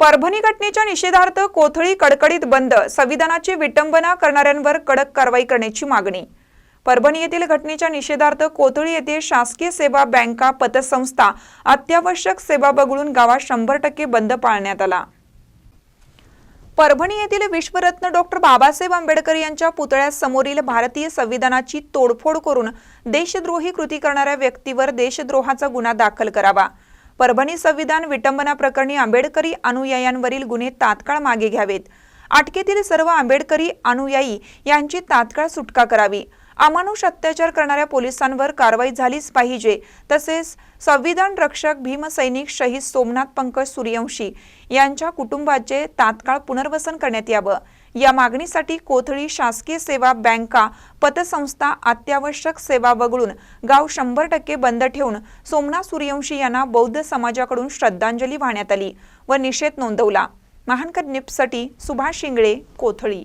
परभणी घटनेच्या निषेधार्थ कोथळी कडकडीत बंद संविधानाची विटंबना करणाऱ्यांवर कडक कारवाई करण्याची मागणी. परभणी येथील घटनेच्या निषेधार्थ कोथळी येथे शासकीय सेवा बँका पतसंस्था अत्यावश्यक सेवा बघळून गावात शंभर टक्के बंद पाळण्यात आला. परभणी येथील विश्वरत्न डॉक्टर बाबासाहेब आंबेडकर यांच्या पुतळ्यासमोरील भारतीय संविधानाची तोडफोड करून देशद्रोही कृती करणाऱ्या व्यक्तीवर देशद्रोहाचा गुन्हा दाखल करावा. परभणी संविधान विटंबना प्रकरणी आंबेडकरी अनुयायांवरील गुन्हे तात्काळ मागे घ्यावेत. अटकेतील सर्व आंबेडकरी अनुयायी यांची तात्काळ सुटका करावी. अमानुष अत्याचार करणाऱ्या पोलिसांवर कारवाई झालीच पाहिजे. तसेच संविधान रक्षक भीमसैनिक शहीद सोमनाथ पंकज सूर्यवंशी यांच्या कुटुंबाचे तात्काळ पुनर्वसन करण्यात यावं. या मागणीसाठी कोथळी शासकीय सेवा बँका पतसंस्था अत्यावश्यक सेवा वगळून गाव शंभर टक्के बंद ठेवून सोमनाथ सूर्यवंशी यांना बौद्ध समाजाकडून श्रद्धांजली वाहण्यात आली व निषेध नोंदवला. महानकर निपसाठी सुभाष शिंगळे कोथळी.